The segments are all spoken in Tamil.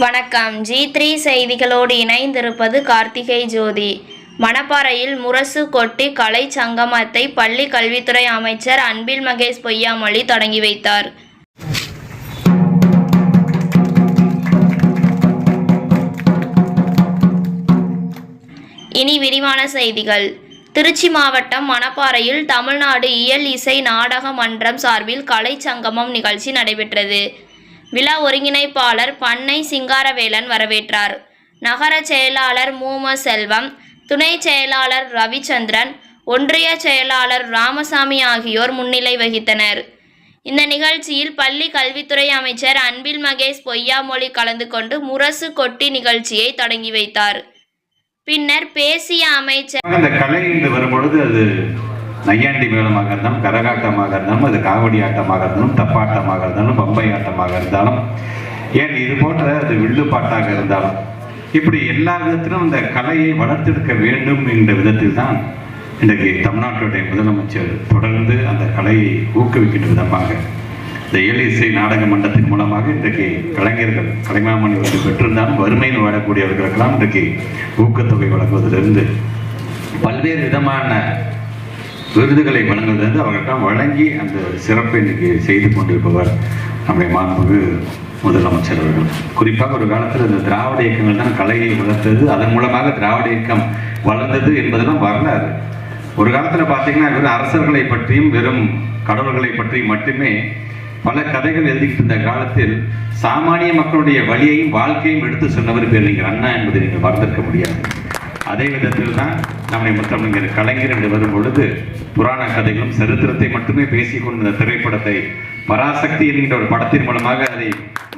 வணக்கம். ஜி த்ரீ செய்திகளோடு இணைந்திருப்பது கார்த்திகை ஜோதி. மணப்பாறையில் முரசு கொட்டி கலை சங்கமத்தை பள்ளி கல்வித்துறை அமைச்சர் அன்பில் மகேஷ் பொய்யாமொழி தொடங்கி வைத்தார். இனி விரிவான செய்திகள். திருச்சி மாவட்டம் மணப்பாறையில் தமிழ்நாடு இயல் இசை நாடக மன்றம் சார்பில் கலை சங்கமம் நிகழ்ச்சி நடைபெற்றது. விழா ஒருங்கிணைப்பாளர் பண்ணை சிங்காரவேலன் வரவேற்றார். நகர செயலாளர் மூம செல்வம் துணை செயலாளர் ரவிச்சந்திரன் ஒன்றிய செயலாளர் ராமசாமி ஆகியோர் முன்னிலை வகித்தனர். இந்த நிகழ்ச்சியில் பள்ளி கல்வித்துறை அமைச்சர் அன்பில் மகேஷ் பொய்யாமொழி கலந்து கொண்டு முரசு கொட்டி நிகழ்ச்சியை தொடங்கி வைத்தார். பின்னர் பேசிய அமைச்சர் அந்த கலை என்று வரும்பொழுது அது நையாண்டி மேளமாக இருந்தாலும் கரகாட்டமாக இருந்தாலும் அது காவடி ஆட்டமாக இருந்தாலும் தப்பாட்டமாக இருந்தாலும் பம்பை ஆட்டமாக இருந்தாலும் ஏன் இது போன்ற அது வில்லுப்பாட்டாக இருந்தாலும் இப்படி எல்லா விதத்திலும் அந்த கலையை வளர்த்தெடுக்க வேண்டும் என்ற விதத்தில் தான் இன்றைக்கு தமிழ்நாட்டுடைய முதலமைச்சர் தொடர்ந்து அந்த கலையை ஊக்குவிக்கின்ற விதமாக இந்த ஏழு இசை நாடக மன்றத்தின் மூலமாக இன்றைக்கு கலைஞர்கள் கலைமாமணி விருது பெற்றிருந்தாலும் வறுமையில் வாழக்கூடியவர்களுக்கெல்லாம் இன்றைக்கு ஊக்கத்தொகை வழங்குவதிலிருந்து பல்வேறு விதமான விருதுகளை வழங்குவதிலிருந்து அவர்கிட்ட வழங்கி அந்த சிறப்பை இன்றைக்கு செய்து கொண்டிருப்பவர் நம்முடைய மாண்புமிகு முதலமைச்சர் அவர்கள். குறிப்பாக ஒரு காலத்தில் இந்த திராவிட இயக்கங்கள் தான் கலையை வளர்த்தது. அதன் மூலமாக திராவிட இயக்கம் வளர்ந்தது என்பதெல்லாம் வரலாறு. ஒரு காலத்தில் பார்த்தீங்கன்னா வெறும் அரசர்களை பற்றியும் வெறும் கடவுள்களை பற்றியும் மட்டுமே பல கதைகள் எழுதிக்கிட்டு இருந்த காலத்தில் சாமானிய மக்களுடைய வழியையும் வாழ்க்கையும் எடுத்து சொன்னவர் பேர் அண்ணா என்பதை நீங்கள் மறந்திருக்க முடியாது. அதே விதத்தில் தான் நம்முடைய முத்தமிழர் கலைஞர் என்று வரும் பொழுது புராண கதைகளும் சரித்திரத்தை மட்டுமே பேசிக்கொண்ட இந்த திரைப்படத்தை பராசக்தி என்கின்ற ஒரு படத்தின் மூலமாக அதை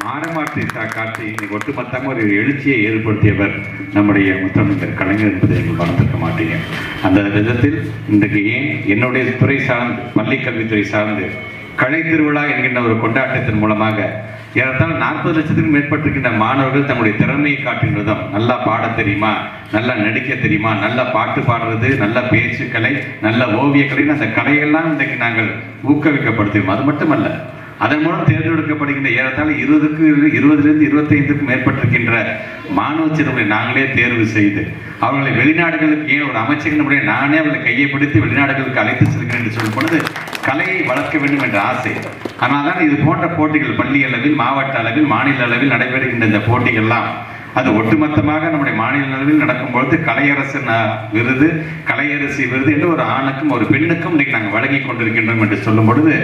மாறமாற்றி காட்டி இன்னைக்கு ஒட்டுமொத்தமாக ஒரு எழுச்சியை ஏற்படுத்தியவர் நம்முடைய முத்தமிழர் கலைஞர் என்பதை நீங்கள் மறந்திருக்க மாட்டீங்க. அந்த விதத்தில் இன்றைக்கு ஏன் என்னுடைய துறை சார்ந்து பள்ளிக்கல்வித்துறை சார்ந்து கலை திருவிழா என்கின்ற ஒரு கொண்டாட்டத்தின் மூலமாக ஏறத்தாழ நாற்பது லட்சத்துக்கும் மேற்பட்டிருக்கின்ற மாணவர்கள் தங்களுடைய திறமையை காட்டும் விதம் நல்லா பாட தெரியுமா? நல்லா நடிக்க தெரியுமா? நல்லா பாட்டு பாடுறது நல்ல பேச்சுக்கலை நல்ல ஓவியக்கலைன்னு அந்த கலையெல்லாம் இன்றைக்கு நாங்கள் ஊக்குவிக்கப்படுத்துவோம் அது மட்டுமல்ல அதன் மூலம் தேர்ந்தெடுக்கப்படுகின்ற ஏறத்தாழ இருபதுக்கு இருபதுலேருந்து இருபத்தைந்துக்கும் மேற்பட்டிருக்கின்ற மாணவ சிறுவர்களை நாங்களே தேர்வு செய்து அவர்களை வெளிநாடுகளுக்கு ஏன் ஒரு அமைச்சர் நானே அவர்களை கையை பிடித்து வெளிநாடுகளுக்கு அழைத்து செல்கிறேன் என்று சொல்லும் பொழுது கலையை வளர்க்க வேண்டும் என்ற ஆசை. ஆனால் தான் இது போன்ற போட்டிகள் பள்ளி அளவில் மாவட்ட அளவில் மாநில அளவில் நடைபெறுகின்ற இந்த போட்டிகள்லாம் அது ஒட்டுமொத்தமாக நம்முடைய மாநில அளவில் நடக்கும்பொழுது கலையரசு விருது கலையரசி விருது என்று ஒரு ஆணுக்கும் ஒரு பெண்ணுக்கும் இன்றைக்கு நாங்கள் வழங்கி கொண்டிருக்கின்றோம் என்று சொல்லும் பொழுது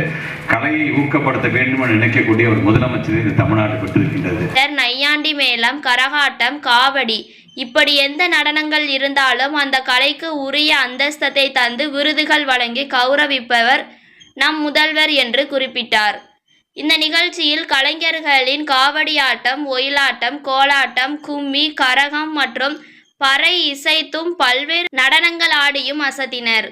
கலையை ஊக்கப்படுத்த வேண்டும் என்று நினைக்கக்கூடிய ஒரு முதலமைச்சர் இந்த தமிழ்நாடு பெற்றிருக்கின்றது. நையாண்டி மேளம் கரகாட்டம் காவடி இப்படி எந்த நடனங்கள் இருந்தாலும் அந்த கலைக்கு உரிய அந்தஸ்தத்தை தந்து விருதுகள் வழங்கி கௌரவிப்பவர் நம் முதல்வர் என்று குறிப்பிட்டார். இந்த நிகழ்ச்சியில் கலைஞர்களின் காவடியாட்டம் ஒயிலாட்டம் கோலாட்டம் கும்மி கரகம் மற்றும் பறை இசைத்தும் பல்வேறு நடனங்கள் ஆடியும் அசத்தினர்.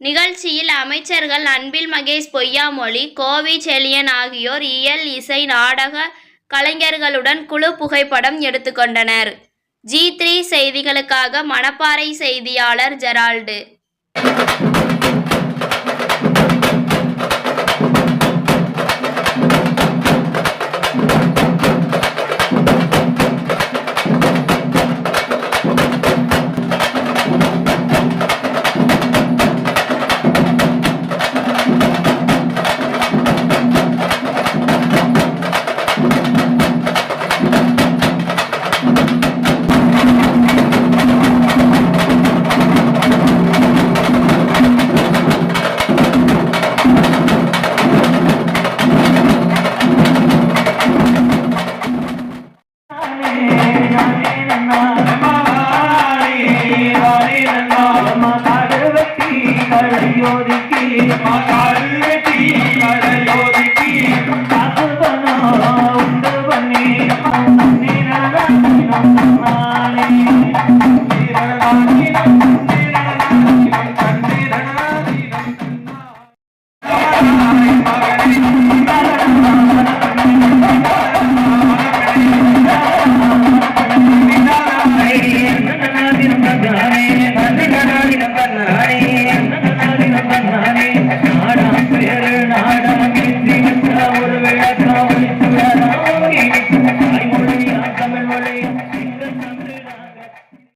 நிகழ்ச்சியில் அமைச்சர்கள் அன்பில் மகேஷ் பொய்யாமொழி கோவி செலியன் ஆகியோர் இயல் இசை நாடக கலைஞர்களுடன் குழு புகைப்படம் எடுத்துக்கொண்டனர். ஜி த்ரீ செய்திகளுக்காக மணப்பாறை செய்தியாளர் ஜெரால்டு. না Yeah.